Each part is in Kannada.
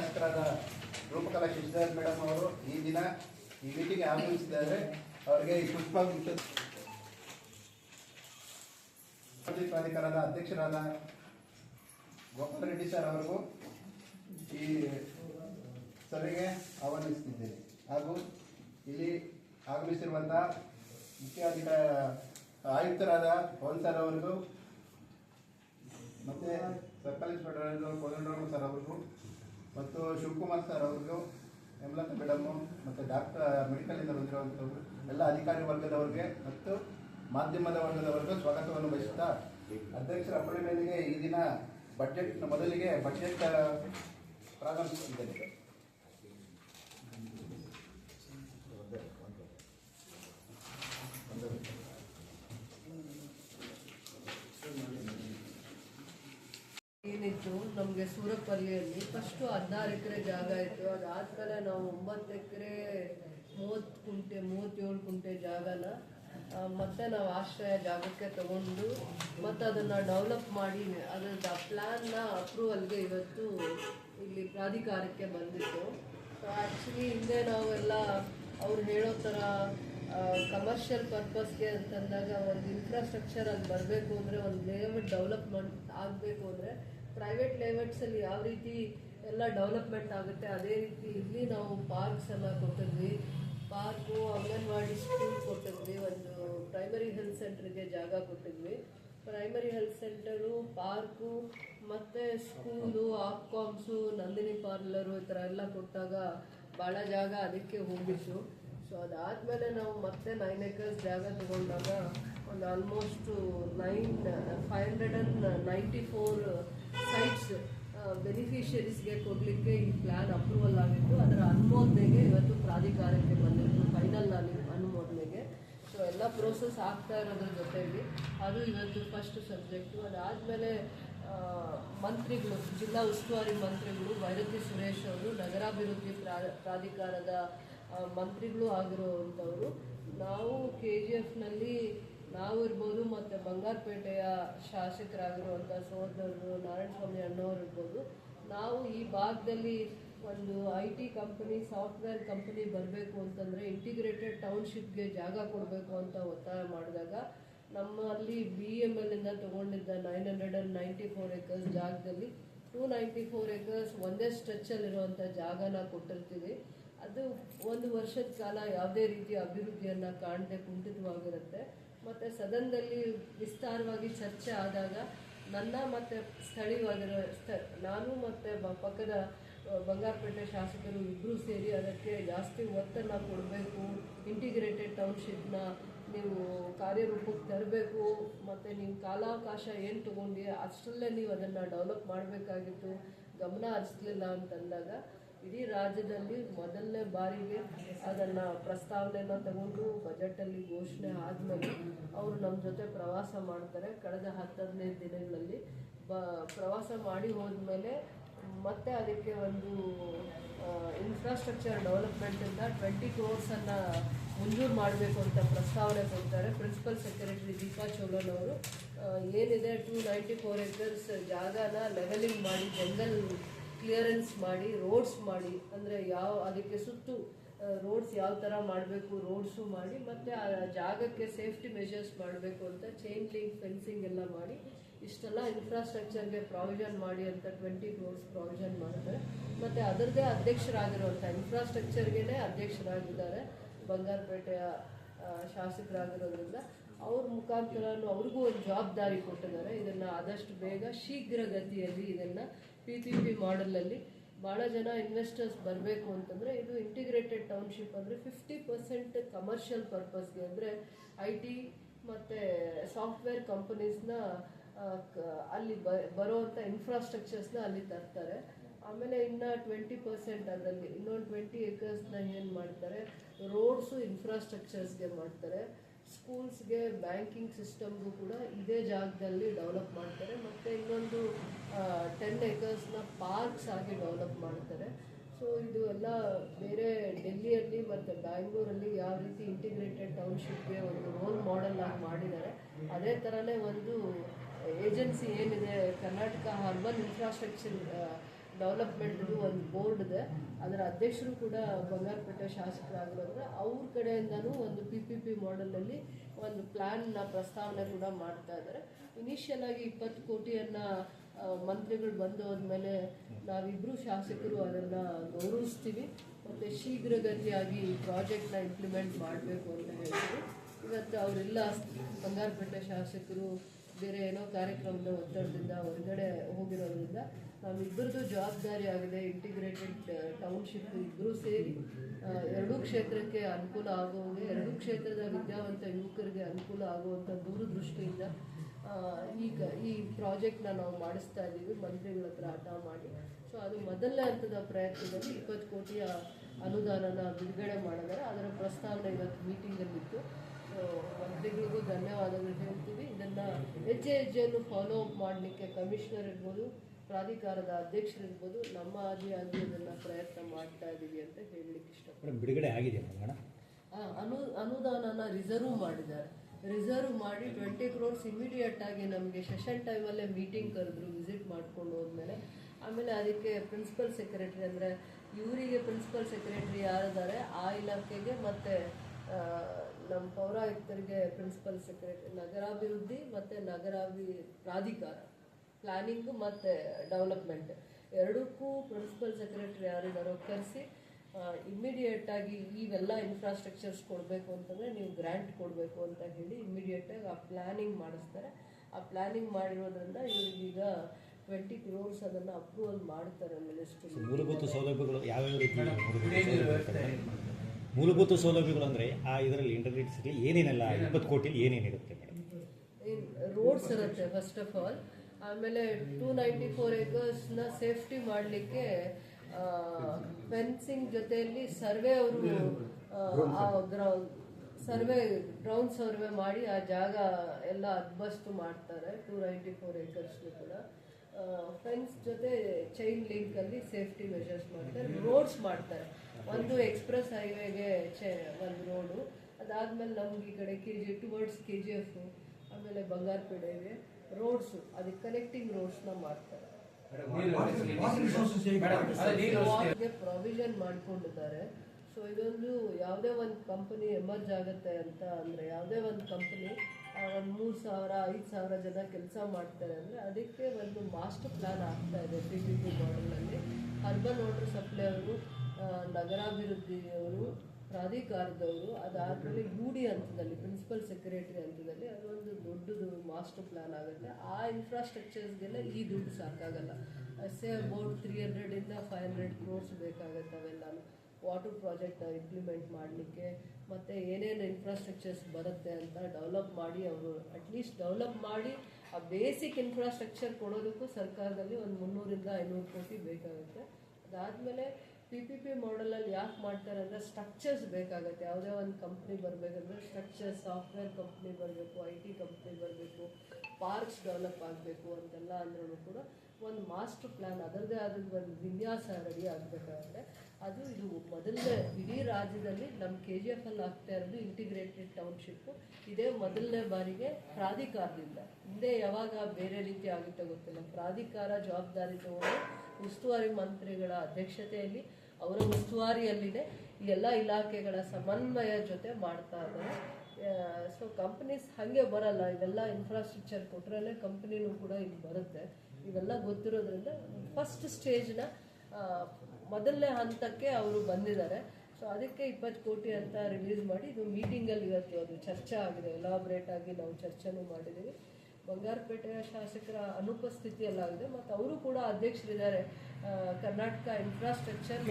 ಶಾಸಕರಾದ ರೂಪಕಲಾ ಶಶಿಧರ್ ಮೇಡಮ್ ಅವರು ಈ ದಿನ ಈ ಮೀಟಿಂಗ್ ಆಗಮಿಸಿದ್ದಾರೆ. ಅವರಿಗೆ ಈ ಪುಷ್ಪ ಪ್ರಾಧಿಕಾರದ ಅಧ್ಯಕ್ಷರಾದ ಗೋಪಾಲ್ ರೆಡ್ಡಿ ಸರ್ ಅವರಿಗೂ ಈ ಸಭೆಗೆ ಆಹ್ವಾನಿಸುತ್ತಿದ್ದೇನೆ. ಹಾಗೂ ಇಲ್ಲಿ ಆಗಮಿಸಿರುವಂತಹ ಮುಖ್ಯಾಧಿಕಾರ ಆಯುಕ್ತರಾದ ಪವನ್ ಸರ್ ಅವರಿಗೂ ಮತ್ತೆ ಸರ್ಕಾರಿ ಸರ್ ಅವ್ರಿಗೂ ಮತ್ತು ಶಿವಕುಮಾರ್ ಸರ್ ಅವ್ರಿಗೂ, ಹೇಮಲತಾ ಮೇಡಮ್ಮು ಮತ್ತು ಡಾಕ್ಟರ್ ಮೆಡಿಕಲಿಂದ ಬಂದಿರುವಂಥವ್ರು, ಎಲ್ಲ ಅಧಿಕಾರಿ ವರ್ಗದವ್ರಿಗೆ ಮತ್ತು ಮಾಧ್ಯಮದ ವರ್ಗದವ್ರಿಗೆ ಸ್ವಾಗತವನ್ನು ಬಯಸುತ್ತಾ ಅಧ್ಯಕ್ಷರ ಅಪ್ಪಣೆ ಮೇರೆಗೆ ಈ ದಿನ ಬಜೆಟ್ನ ಮೊದಲಿಗೆ ಬಜೆಟ್ ಪ್ರಾರಂಭಿಸುತ್ತಿದ್ದೇನೆ. ಏನಿತ್ತು ನಮಗೆ ಸೂರಪಲ್ಲಿಯಲ್ಲಿ ಫಸ್ಟು ಹದಿನಾರು ಎಕರೆ ಜಾಗ ಇತ್ತು. ಅದಾದಮೇಲೆ ನಾವು ಒಂಬತ್ತು ಎಕರೆ ಮೂವತ್ತು ಕುಂಟೆ, ಮೂವತ್ತೇಳು ಕುಂಟೆ ಜಾಗನ ಮತ್ತೆ ನಾವು ಆಶ್ರಯ ಜಾಗಕ್ಕೆ ತಗೊಂಡು ಮತ್ತೆ ಅದನ್ನು ಡೆವಲಪ್ ಮಾಡಿ ಅದರ ಪ್ಲ್ಯಾನ್ನ ಅಪ್ರೂವಲ್ಗೆ ಇವತ್ತು ಇಲ್ಲಿ ಪ್ರಾಧಿಕಾರಕ್ಕೆ ಬಂದಿತ್ತು. ಸೊ ಆ್ಯಕ್ಚುಲಿ ಹಿಂದೆ ನಾವೆಲ್ಲ ಅವ್ರು ಹೇಳೋ ಥರ ಕಮರ್ಷಿಯಲ್ ಪರ್ಪಸ್ಗೆ ಅಂತಂದಾಗ ಒಂದು ಇನ್ಫ್ರಾಸ್ಟ್ರಕ್ಚರ್ ಅಲ್ಲಿ ಬರಬೇಕು ಅಂದರೆ ಒಂದು ಲೇಔಟ್ ಡೆವಲಪ್ಮೆಂಟ್ ಆಗಬೇಕು ಅಂದರೆ ಪ್ರೈವೇಟ್ ಲೇಔಟ್ಸಲ್ಲಿ ಯಾವ ರೀತಿ ಎಲ್ಲ ಡೆವಲಪ್ಮೆಂಟ್ ಆಗುತ್ತೆ, ಅದೇ ರೀತಿ ಇಲ್ಲಿ ನಾವು ಪಾರ್ಕ್ಸ್ ಎಲ್ಲ ಕೊಟ್ಟಿದ್ವಿ. ಪಾರ್ಕು ಅಂಗನವಾಡಿ ಸ್ಕೂಲ್ ಕೊಟ್ಟಿದ್ವಿ, ಒಂದು ಪ್ರೈಮರಿ ಹೆಲ್ತ್ ಸೆಂಟರ್ಗೆ ಜಾಗ ಕೊಟ್ಟಿದ್ವಿ. ಪ್ರೈಮರಿ ಹೆಲ್ತ್ ಸೆಂಟರು ಪಾರ್ಕು ಮತ್ತು ಸ್ಕೂಲು ಆಪ್ಕಾಮ್ಸು ನಂದಿನಿ ಪಾರ್ಲರು ಈ ಥರ ಎಲ್ಲ ಕೊಟ್ಟಾಗ ಭಾಳ ಜಾಗ ಅದಕ್ಕೆ ಹೋಗಿತ್ತು ಸೊ ಅದಾದಮೇಲೆ ನಾವು ಮತ್ತೆ ನೈನ್ ಏಕರ್ಸ್ ಜಾಗ ತಗೊಂಡಾಗ ಒಂದು almost nine five hundred and ninety four sites ಬೆನಿಫಿಷರೀಸ್ಗೆ ಕೊಡಲಿಕ್ಕೆ ಈ ಪ್ಲ್ಯಾನ್ ಅಪ್ರೂವಲ್ ಆಗಿತ್ತು. ಅದರ ಅನುಮೋದನೆಗೆ ಇವತ್ತು ಪ್ರಾಧಿಕಾರಕ್ಕೆ ಬಂದಿತ್ತು ಫೈನಲ್ ಅನುಮೋದನೆಗೆ. ಸೊ ಎಲ್ಲ ಪ್ರೋಸೆಸ್ ಆಗ್ತಾ ಇರೋದ್ರ ಜೊತೆಗೆ ಅದು ಇವತ್ತು ಫಸ್ಟ್ ಸಬ್ಜೆಕ್ಟು ಅದಾದಮೇಲೆ ಮಂತ್ರಿಗಳು, ಜಿಲ್ಲಾ ಉಸ್ತುವಾರಿ ಮಂತ್ರಿಗಳು ಭೈರತಿ ಸುರೇಶ್ ಅವರು, ನಗರಾಭಿವೃದ್ಧಿ ಪ್ರಾ ಪ್ರಾಧಿಕಾರದ ಮಂತ್ರಿಗಳು ಆಗಿರುವಂಥವರು, ನಾವು ಕೆ ಜಿ ಎಫ್ನಲ್ಲಿ ನಾವು ಇರ್ಬೋದು ಮತ್ತು ಬಂಗಾರಪೇಟೆಯ ಶಾಸಕರಾಗಿರುವಂಥ ಸೋದರರು ನಾರಾಯಣಸ್ವಾಮಿ ಅಣ್ಣವ್ರು ಇರ್ಬೋದು. ನಾವು ಈ ಭಾಗದಲ್ಲಿ ಒಂದು I T company software company ಬರಬೇಕು ಅಂತಂದರೆ ಇಂಟಿಗ್ರೇಟೆಡ್ ಟೌನ್ಶಿಪ್ಗೆ ಜಾಗ ಕೊಡಬೇಕು ಅಂತ ಒತ್ತಾಯ ಮಾಡಿದಾಗ ನಮ್ಮಲ್ಲಿ ಬಿ ಎಂ ಎಲ್ಲಿಂದ ತೊಗೊಂಡಿದ್ದ nine hundred and ninety four acres ಜಾಗದಲ್ಲಿ ಟೂ ನೈಂಟಿ ಫೋರ್ ಏಕರ್ಸ್ ಒಂದೇ ಸ್ಟ್ರೆಚ್ಚಲ್ಲಿರುವಂಥ ಜಾಗನ ಕೊಟ್ಟಿರ್ತೀವಿ. ಅದು ಒಂದು ವರ್ಷದ ಕಾಲ ಯಾವುದೇ ರೀತಿಯ ಅಭಿವೃದ್ಧಿಯನ್ನು ಕಾಣದೆ ಕುಂಠಿತವಾಗಿರುತ್ತೆ. ಮತ್ತು ಸದನದಲ್ಲಿ ವಿಸ್ತಾರವಾಗಿ ಚರ್ಚೆ ಆದಾಗ ನನ್ನ ಮತ್ತು ಸ್ಥಳೀಯವಾಗಿರೋ ಸ್ಥ, ನಾನು ಮತ್ತು ಪಕ್ಕದ ಬಂಗಾರಪೇಟೆ ಶಾಸಕರು ಇಬ್ಬರೂ ಸೇರಿ ಅದಕ್ಕೆ ಜಾಸ್ತಿ ಒತ್ತನ್ನು ಕೊಡಬೇಕು ಇಂಟಿಗ್ರೇಟೆಡ್ ಟೌನ್ಶಿಪ್ನ ನೀವು ಕಾರ್ಯರೂಪಕ್ಕೆ ತರಬೇಕು, ಮತ್ತು ನೀವು ಕಾಲಾವಕಾಶ ಏನು ತೊಗೊಂಡಿ ಅಷ್ಟರಲ್ಲೇ ನೀವು ಅದನ್ನು ಡೆವಲಪ್ ಮಾಡಬೇಕಾಗಿತ್ತು, ಗಮನ ಹರಿಸ್ಲಿಲ್ಲ ಅಂತಂದಾಗ ಇಡೀ ರಾಜ್ಯದಲ್ಲಿ ಮೊದಲನೇ ಬಾರಿಗೆ ಅದನ್ನು ಪ್ರಸ್ತಾವನೆಯನ್ನು ತಗೊಂಡು ಬಜೆಟಲ್ಲಿ ಘೋಷಣೆ ಆದಮೇಲೆ ಅವರು ನಮ್ಮ ಜೊತೆ ಪ್ರವಾಸ ಮಾಡ್ತಾರೆ. ಕಳೆದ ಹತ್ತು ಹದಿನೈದು ದಿನಗಳಲ್ಲಿ. ಬ, ಪ್ರವಾಸ ಮಾಡಿ ಹೋದ್ಮೇಲೆ ಮತ್ತೆ ಅದಕ್ಕೆ ಒಂದು ಇನ್ಫ್ರಾಸ್ಟ್ರಕ್ಚರ್ ಡೆವಲಪ್ಮೆಂಟಿಂದ ಟ್ವೆಂಟಿ ಕ್ರೋರ್ಸನ್ನು ಮಂಜೂರು ಮಾಡಬೇಕು ಅಂತ ಪ್ರಸ್ತಾವನೆ ಕೊಡ್ತಾರೆ. ಪ್ರಿನ್ಸಿಪಲ್ ಸೆಕ್ರೆಟರಿ ದೀಪಾ ಚೋಳನ್ ಅವರು. ಏನಿದೆ ಟೂ ನೈಂಟಿ ಫೋರ್ ಏಕರ್ಸ್ ಜಾಗನ ಲೆವೆಲಿಂಗ್ ಮಾಡಿ ಜಂಗಲ್ ಕ್ಲಿಯರೆನ್ಸ್ ಮಾಡಿ ರೋಡ್ಸ್ ಮಾಡಿ, ಅಂದರೆ ಯಾವ, ಅದಕ್ಕೆ ಸುತ್ತು ರೋಡ್ಸ್ ಯಾವ ಥರ ಮಾಡಬೇಕು ರೋಡ್ಸು ಮಾಡಿ, ಮತ್ತು ಆ ಜಾಗಕ್ಕೆ ಸೇಫ್ಟಿ ಮೆಷರ್ಸ್ ಮಾಡಬೇಕು ಅಂತ ಚೈನ್ ಲಿಂಕ್ ಫೆನ್ಸಿಂಗ್ ಎಲ್ಲ ಮಾಡಿ, ಇಷ್ಟೆಲ್ಲ ಇನ್ಫ್ರಾಸ್ಟ್ರಕ್ಚರ್ಗೆ ಪ್ರಾವಿಷನ್ ಮಾಡಿ ಅಂತ ಟ್ವೆಂಟಿ ಕ್ರೋರ್ಸ್ ಪ್ರಾವಿಷನ್ ಮಾಡ್ತಾರೆ ಮತ್ತು ಅದರದ್ದೇ ಅಧ್ಯಕ್ಷರಾಗಿರುವಂಥ ಇನ್ಫ್ರಾಸ್ಟ್ರಕ್ಚರ್ಗೆ ಅಧ್ಯಕ್ಷರಾಗಿದ್ದಾರೆ, ಬಂಗಾರಪೇಟೆಯ ಶಾಸಕರಾಗಿರೋದ್ರಿಂದ, ಅವ್ರ ಮುಖಾಂತರ ಅವ್ರಿಗೂ ಒಂದು ಜವಾಬ್ದಾರಿ ಕೊಟ್ಟಿದ್ದಾರೆ, ಇದನ್ನು ಆದಷ್ಟು ಬೇಗ ಶೀಘ್ರಗತಿಯಲ್ಲಿ ಇದನ್ನು ಪಿ ಪಿ ಪಿ ಮಾಡಲಲ್ಲಿ ಭಾಳ ಜನ ಇನ್ವೆಸ್ಟರ್ಸ್ ಬರಬೇಕು ಅಂತಂದರೆ ಇದು ಇಂಟಿಗ್ರೇಟೆಡ್ ಟೌನ್ಶಿಪ್ ಅಂದರೆ ಫಿಫ್ಟಿ ಪರ್ಸೆಂಟ್ ಕಮರ್ಷಿಯಲ್ ಪರ್ಪಸ್ಗೆ ಅಂದರೆ ಐ ಟಿ ಮತ್ತು ಸಾಫ್ಟ್ವೇರ್ ಕಂಪನೀಸ್ನ ಅಲ್ಲಿ ಬ ಬರುವಂಥ ಇನ್ಫ್ರಾಸ್ಟ್ರಕ್ಚರ್ಸ್ನ ಅಲ್ಲಿ ತರ್ತಾರೆ. ಆಮೇಲೆ ಇನ್ನು ಟ್ವೆಂಟಿ ಪರ್ಸೆಂಟ್ ಅದರಲ್ಲಿ, ಇನ್ನೊಂದು ಟ್ವೆಂಟಿ ಏಕರ್ಸ್ನ ಏನು ಮಾಡ್ತಾರೆ ರೋಡ್ಸು ಇನ್ಫ್ರಾಸ್ಟ್ರಕ್ಚರ್ಸ್ಗೆ ಮಾಡ್ತಾರೆ. ಸ್ಕೂಲ್ಸ್ಗೆ ಬ್ಯಾಂಕಿಂಗ್ ಸಿಸ್ಟಮ್ಗೂ ಕೂಡ ಇದೇ ಜಾಗದಲ್ಲಿ ಡೆವಲಪ್ ಮಾಡ್ತಾರೆ. ಮತ್ತು ಇನ್ನೊಂದು ಟೆನ್ ಏಕರ್ಸ್ನ ಪಾರ್ಕ್ಸ್ ಆಗಿ ಡೆವಲಪ್ ಮಾಡ್ತಾರೆ. ಸೊ ಇದು ಎಲ್ಲ ಬೇರೆ ಡೆಲ್ಲಿಯಲ್ಲಿ ಮತ್ತು ಬ್ಯಾಂಗ್ಳೂರಲ್ಲಿ ಯಾವ ರೀತಿ ಇಂಟಿಗ್ರೇಟೆಡ್ ಟೌನ್ಶಿಪ್ಗೆ ಒಂದು ರೋಲ್ ಮಾಡೆಲ್ ಆಗಿ ಮಾಡಿದ್ದಾರೆ. ಅದೇ ಥರನೇ ಒಂದು ಏಜೆನ್ಸಿ ಏನಿದೆ, ಕರ್ನಾಟಕ ಅರ್ಬನ್ ಇನ್ಫ್ರಾಸ್ಟ್ರಕ್ಚರ್ ಡೆವಲಪ್ಮೆಂಟ್ದು ಒಂದು ಬೋರ್ಡ್ ಇದೆ. ಅದರ ಅಧ್ಯಕ್ಷರು ಕೂಡ ಬಂಗಾರಪೇಟೆ ಶಾಸಕರಾಗಿರೋದ್ರೆ ಅವ್ರ ಕಡೆಯಿಂದನೂ ಒಂದು ಪಿ ಪಿ ಪಿ ಮಾಡೆಲಲ್ಲಿ ಒಂದು ಪ್ಲ್ಯಾನ್ನ ಪ್ರಸ್ತಾವನೆ ಕೂಡ ಮಾಡ್ತಾ ಇದ್ದಾರೆ. ಇನಿಷಿಯಲ್ ಆಗಿ ಇಪ್ಪತ್ತು ಕೋಟಿಯನ್ನು ಮಂತ್ರಿಗಳು ಬಂದು ಹೋದ್ಮೇಲೆ ನಾವಿಬ್ಬರು ಶಾಸಕರು ಅದನ್ನು ಗೌರವಿಸ್ತೀವಿ. ಮತ್ತು ಶೀಘ್ರಗತಿಯಾಗಿ ಪ್ರಾಜೆಕ್ಟ್ನ ಇಂಪ್ಲಿಮೆಂಟ್ ಮಾಡಬೇಕು ಅಂತ ಹೇಳಿದ್ರು ಇವತ್ತು ಅವರೆಲ್ಲ ಬಂಗಾರಪೇಟೆ ಶಾಸಕರು ಬೇರೆ ಏನೋ ಕಾರ್ಯಕ್ರಮದ ಒತ್ತಡದಿಂದ ಹೊರಗಡೆ ಹೋಗಿರೋದ್ರಿಂದ ನಾವಿಬ್ಬರದ್ದು ಜವಾಬ್ದಾರಿ ಆಗಿದೆ. ಇಂಟಿಗ್ರೇಟೆಡ್ ಟೌನ್ಶಿಪ್ ಇಬ್ಬರೂ ಸೇರಿ ಎರಡೂ ಕ್ಷೇತ್ರಕ್ಕೆ ಅನುಕೂಲ ಆಗುವಂಗೆ ಎರಡೂ ಕ್ಷೇತ್ರದ ವಿದ್ಯಾವಂತ ಯುವಕರಿಗೆ ಅನುಕೂಲ ಆಗುವಂಥ ದೂರದೃಷ್ಟಿಯಿಂದ ಈಗ ಈ ಪ್ರಾಜೆಕ್ಟ್ನ ನಾವು ಮಾಡಿಸ್ತಾ ಇದ್ದೀವಿ. ಮಂತ್ರಿಗಳ ಹತ್ರ ಹಠ ಮಾಡಿ. ಸೊ ಅದು ಮೊದಲನೇ ಹಂತದ ಪ್ರಯತ್ನದಲ್ಲಿ ಇಪ್ಪತ್ತು ಕೋಟಿಯ ಅನುದಾನನ ಬಿಡುಗಡೆ ಮಾಡಿದ್ದಾರೆ. ಅದರ ಪ್ರಸ್ತಾವನೆ ಇವತ್ತು ಮೀಟಿಂಗಲ್ಲಿತ್ತು ಮಂತ್ರಿಗಳಿಗೂ ಧನ್ಯವಾದಗಳು ಹೇಳ್ತೀವಿ. ಇದನ್ನು ಹೆಜ್ಜೆ ಹೆಜ್ಜೆಯನ್ನು ಫಾಲೋ ಅಪ್ ಮಾಡಲಿಕ್ಕೆ ಕಮಿಷನರ್ ಇರ್ಬೋದು ಪ್ರಾಧಿಕಾರದ ಅಧ್ಯಕ್ಷರಿರ್ಬೋದು ನಮ್ಮ ಆದಿಯಾಗಿ ಇದನ್ನು ಪ್ರಯತ್ನ ಮಾಡ್ತಾ ಇದ್ದೀವಿ ಅಂತ ಹೇಳಲಿಕ್ಕೆ ಇಷ್ಟಪಡ್ತೀನಿ. ಬಿಡುಗಡೆ ಆಗಿದೆ ಅನು ಅನುದಾನನ ರಿಸರ್ವ್ ಮಾಡಿದ್ದಾರೆ. ರಿಸರ್ವ್ ಮಾಡಿ ಟ್ವೆಂಟಿ ಕ್ರೋರ್ಸ್ ಇಮಿಡಿಯೇಟ್ ಆಗಿ ನಮಗೆ ಸೆಷನ್ ಟೈಮಲ್ಲೇ ಮೀಟಿಂಗ್ ಕರೆದ್ರು ವಿಸಿಟ್ ಮಾಡ್ಕೊಂಡು ಹೋದ್ಮೇಲೆ. ಆಮೇಲೆ ಅದಕ್ಕೆ ಪ್ರಿನ್ಸಿಪಲ್ ಸೆಕ್ರೆಟರಿ ಅಂದರೆ ಇವರಿಗೆ ಪ್ರಿನ್ಸಿಪಲ್ ಸೆಕ್ರೆಟರಿ ಯಾರಿದ್ದಾರೆ ಆ ಇಲಾಖೆಗೆ ಮತ್ತು ನಮ್ಮ ಪೌರಾಯುಕ್ತರಿಗೆ ಪ್ರಿನ್ಸಿಪಲ್ ಸೆಕ್ರೆಟರಿ ನಗರಾಭಿವೃದ್ಧಿ ಮತ್ತು ನಗರಾಭಿ ಪ್ರಾಧಿಕಾರ ಪ್ಲಾನಿಂಗ್ ಮತ್ತು ಡೆವಲಪ್ಮೆಂಟ್ ಎರಡಕ್ಕೂ ಪ್ರಿನ್ಸಿಪಲ್ ಸೆಕ್ರೆಟರಿ ಯಾರಿದ್ದಾರೋ ಕರೆಸಿ ಇಮ್ಮಿಡಿಯೇಟಾಗಿ ಇವೆಲ್ಲ ಇನ್ಫ್ರಾಸ್ಟ್ರಕ್ಚರ್ಸ್ ಕೊಡಬೇಕು ಅಂತಂದರೆ ನೀವು ಗ್ರ್ಯಾಂಟ್ ಕೊಡಬೇಕು ಅಂತ ಹೇಳಿ ಇಮ್ಮಿಡಿಯೇಟಾಗಿ ಆ ಪ್ಲ್ಯಾನಿಂಗ್ ಮಾಡಿಸ್ತಾರೆ. ಆ ಪ್ಲ್ಯಾನಿಂಗ್ ಮಾಡಿರೋದ್ರಿಂದ ಇವ್ರಿಗೀಗ ಟ್ವೆಂಟಿ ಕ್ರೋರ್ಸ್ ಅದನ್ನು ಅಪ್ರೂವಲ್ ಮಾಡ್ತಾರೆ ಮಿನಿಸ್ಟ್ರಿ ಮೂಲಭೂತ ಸೌಲಭ್ಯಗಳು ಯಾವ್ಯಾವ ರೀತಿ ಮೂಲಭೂತ ಸೌಲಭ್ಯಗಳು? ಅಂದ್ರೆ ಆ ಇದರಲ್ಲಿ ಇಂಟರ್ನೆಟ್ ಸಿಟಿ ಏನೇನೆಲ್ಲ ಇಪ್ಪತ್ತು ಕೋಟಿ ಏನೇನಿರುತ್ತೆ ರೋಡ್ಸ್ ಇರುತ್ತೆ ಫಸ್ಟ್ ಆಫ್ ಆಲ್ ಆಮೇಲೆ ಟೂ ನೈಂಟಿ ಫೋರ್ ಏಕರ್ಸ್ನ ಸೇಫ್ಟಿ ಮಾಡಲಿಕ್ಕೆ ಫೆನ್ಸಿಂಗ್ ಜೊತೆಯಲ್ಲಿ ಸರ್ವೆ ಅವರು ಸರ್ವೆ ಗ್ರೌಂಡ್ ಸರ್ವೆ ಮಾಡಿ ಆ ಜಾಗ ಎಲ್ಲ ಅದ್ಬಸ್ತು ಮಾಡ್ತಾರೆ ಟೂ ನೈಂಟಿ ಫೋರ್ ಏಕರ್ಸ್ನು ಕೂಡ ಫೆನ್ಸ್ ಜೊತೆ ಚೈನ್ ಲಿಂಕಲ್ಲಿ ಸೇಫ್ಟಿ ಮೆಷರ್ಸ್ ಮಾಡ್ತಾರೆ ರೋಡ್ಸ್ ಮಾಡ್ತಾರೆ. ಒಂದು ಎಕ್ಸ್ಪ್ರೆಸ್ ಹೈವೇಗೆ ಒಂದು ರೋಡು ಅದಾದ್ಮೇಲೆ ನಮ್ಗೆ ಈ ಕಡೆ K G towards K G F ಆಮೇಲೆ ಬಂಗಾರಪೇಟೆಗೆ ರೋಡ್ಸು ಅದಕ್ಕೆ ಕನೆಕ್ಟಿಂಗ್ ರೋಡ್ಸ್ನ ಮಾಡ್ತಾರೆ. ಪ್ರಾವಿಷನ್ ಮಾಡ್ಕೊಂಡಿದ್ದಾರೆ. ಸೊ ಇದೊಂದು ಯಾವುದೇ ಒಂದು ಕಂಪನಿ ಎಮರ್ಜ್ ಆಗುತ್ತೆ ಅಂತ ಅಂದರೆ, ಯಾವುದೇ ಒಂದು ಕಂಪನಿ ಒಂದು ಮೂರು ಸಾವಿರ, ಐದು ಸಾವಿರ ಜನ ಕೆಲಸ ಮಾಡ್ತಾರೆ ಅಂದರೆ ಅದಕ್ಕೆ ಒಂದು ಮಾಸ್ಟರ್ ಪ್ಲಾನ್ ಆಗ್ತಾ ಇದೆ ಪಿ ಪಿ ಪಿ ಮಾಡಲ್ನಲ್ಲಿ ಅರ್ಬನ್ ವಾಟರ್ ಸಪ್ಲೈ ಅವರು ನಗರಾಭಿವೃದ್ಧಿಯವರು, ಪ್ರಾಧಿಕಾರದವರು, ಅದಾದಮೇಲೆ ಯು ಡಿ ಹಂತದಲ್ಲಿ ಪ್ರಿನ್ಸಿಪಲ್ ಸೆಕ್ರೆಟರಿ ಹಂತದಲ್ಲಿ ಅದೊಂದು ದೊಡ್ಡದು ಮಾಸ್ಟರ್ ಪ್ಲಾನ್ ಆಗುತ್ತೆ. ಆ ಇನ್ಫ್ರಾಸ್ಟ್ರಕ್ಚರ್ಸ್ಗೆಲ್ಲ ಈ ದುಡ್ಡು ಸಾಕಾಗಲ್ಲ. ಸೇ ಅಬೌಟ್ ತ್ರೀ ಹಂಡ್ರೆಡಿಂದ ಫೈವ್ ಹಂಡ್ರೆಡ್ ಕ್ರೋರ್ಸ್ ಬೇಕಾಗುತ್ತೆ ಅವೆಲ್ಲನೂ. ವಾಟರ್ ಪ್ರಾಜೆಕ್ಟ್ ಇಂಪ್ಲಿಮೆಂಟ್ ಮಾಡಲಿಕ್ಕೆ ಮತ್ತು ಏನೇನು ಇನ್ಫ್ರಾಸ್ಟ್ರಕ್ಚರ್ಸ್ ಬರುತ್ತೆ ಅಂತ ಡೆವಲಪ್ ಮಾಡಿ ಅವರು ಅಟ್ಲೀಸ್ಟ್ ಡೆವಲಪ್ ಮಾಡಿ ಆ ಬೇಸಿಕ್ ಇನ್ಫ್ರಾಸ್ಟ್ರಕ್ಚರ್ ಕೊಡೋದಕ್ಕೂ ಸರ್ಕಾರದಲ್ಲಿ ಒಂದು ಮುನ್ನೂರಿಂದ ಐನೂರು ಕೋಟಿ ಬೇಕಾಗುತ್ತೆ. ಅದಾದಮೇಲೆ ಪಿ ಪಿ ಪಿ ಮಾಡಲಲ್ಲಿ ಯಾಕೆ ಮಾಡ್ತಾರೆ ಅಂದರೆ ಸ್ಟ್ರಕ್ಚರ್ಸ್ ಬೇಕಾಗುತ್ತೆ. ಯಾವುದೇ ಒಂದು ಕಂಪ್ನಿ ಬರಬೇಕಂದ್ರೆ ಸ್ಟ್ರಕ್ಚರ್ ಸಾಫ್ಟ್ವೇರ್ ಕಂಪ್ನಿ ಬರಬೇಕು ಐ ಟಿ ಕಂಪ್ನಿ ಬರಬೇಕು ಪಾರ್ಕ್ಸ್ ಡೆವಲಪ್ ಆಗಬೇಕು ಅಂತೆಲ್ಲ ಅಂದ್ರೂ ಕೂಡ ಒಂದು ಮಾಸ್ಟರ್ ಪ್ಲ್ಯಾನ್ ಅದರದೇ ಆದ ಒಂದು ವಿನ್ಯಾಸ ರೆಡಿ ಆಗಬೇಕಾದ್ರೆ, ಅದು ಇದು ಮೊದಲನೇ ಇಡೀ ರಾಜ್ಯದಲ್ಲಿ ನಮ್ಮ ಕೆ ಜಿ ಎಫ್ ಅಲ್ಲಿ ಆಗ್ತಾ ಇರೋದು ಇಂಟಿಗ್ರೇಟೆಡ್ ಟೌನ್ಶಿಪ್ಪು ಇದೇ ಮೊದಲನೇ ಬಾರಿಗೆ ಪ್ರಾಧಿಕಾರದಿಂದ. ಹಿಂದೆ ಯಾವಾಗ ಬೇರೆ ರೀತಿ ಆಗುತ್ತೆ ಗೊತ್ತಿಲ್ಲ. ಪ್ರಾಧಿಕಾರ, ಜವಾಬ್ದಾರಿ ತಗೊಂಡು ಉಸ್ತುವಾರಿ ಮಂತ್ರಿಗಳ ಅಧ್ಯಕ್ಷತೆಯಲ್ಲಿ, ಅವರ ಉಸ್ತುವಾರಿಯಲ್ಲಿದೆ. ಎಲ್ಲ ಇಲಾಖೆಗಳ ಸಮನ್ವಯ ಜೊತೆ ಮಾಡ್ತಾ ಇದ್ದಾರೆ. ಸೊ ಕಂಪ್ನೀಸ್ ಹಾಗೆ ಬರಲ್ಲ. ಇವೆಲ್ಲ ಇನ್ಫ್ರಾಸ್ಟ್ರಕ್ಚರ್ ಕೊಟ್ರೇ ಕಂಪ್ನಿನೂ ಕೂಡ ಇಲ್ಲಿ ಬರುತ್ತೆ. ಇವೆಲ್ಲ ಗೊತ್ತಿರೋದ್ರಿಂದ ಫಸ್ಟ್ ಸ್ಟೇಜ್ನ ಮೊದಲನೇ ಹಂತಕ್ಕೆ ಅವರು ಬಂದಿದ್ದಾರೆ. ಸೊ ಅದಕ್ಕೆ ಇಪ್ಪತ್ತು ಕೋಟಿ ಅಂತ ರಿಲೀಸ್ ಮಾಡಿ, ಇದು ಮೀಟಿಂಗಲ್ಲಿ ಇವತ್ತು ಅದು ಚರ್ಚೆ ಆಗಿದೆ. ಎಲಾಬ್ರೇಟ್ ಆಗಿ ನಾವು ಚರ್ಚೆನೂ ಮಾಡಿದ್ದೀವಿ. ಬಂಗಾರಪೇಟೆಯ ಶಾಸಕರ ಅನುಪಸ್ಥಿತಿಯಲ್ಲಾಗಿದೆ ಮತ್ತು ಅವರು ಕೂಡ ಅಧ್ಯಕ್ಷರಿದ್ದಾರೆ. ಕರ್ನಾಟಕ ಇನ್ಫ್ರಾಸ್ಟ್ರಕ್ಚರ್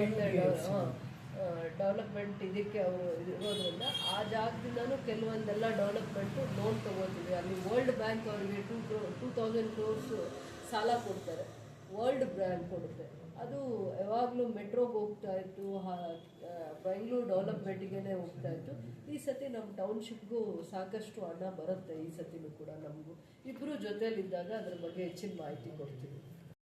ಡೆವಲಪ್ಮೆಂಟ್ ಇದಕ್ಕೆ ಅವರು ಇರೋದ್ರಿಂದ ಆ ಜಾಗದಿಂದನೂ ಕೆಲವೊಂದೆಲ್ಲ ಡೆವಲಪ್ಮೆಂಟು ಲೋನ್ ತಗೋತೀವಿ ಅಲ್ಲಿ ವರ್ಲ್ಡ್ ಬ್ಯಾಂಕ್ ಅವರಿಗೆ ಟೂ ಟೂ ತೌಸಂಡ್ ಕ್ರೋರ್ಸ್ ಸಾಲ ಕೊಡ್ತಾರೆ ವರ್ಲ್ಡ್ ಬ್ರ್ಯಾಂಡ್ ಕೊಡುತ್ತೆ. ಅದು ಯಾವಾಗಲೂ ಮೆಟ್ರೋಗೆ ಹೋಗ್ತಾ ಇತ್ತು ಬೆಂಗಳೂರು ಡೆವಲಪ್ಮೆಂಟಿಗೆ ಹೋಗ್ತಾ ಇತ್ತು. ಈ ಸತಿ ನಮ್ಮ ಟೌನ್ಶಿಪ್ಗೂ ಸಾಕಷ್ಟು ಹಣ ಬರುತ್ತೆ, ಈ ಸತಿನೂ ಕೂಡ ನಮಗೂ. ಇಬ್ಬರು ಜೊತೆಯಲ್ಲಿದ್ದಾಗ ಅದ್ರ ಬಗ್ಗೆ ಹೆಚ್ಚಿನ ಮಾಹಿತಿ ಕೊಡ್ತೀವಿ.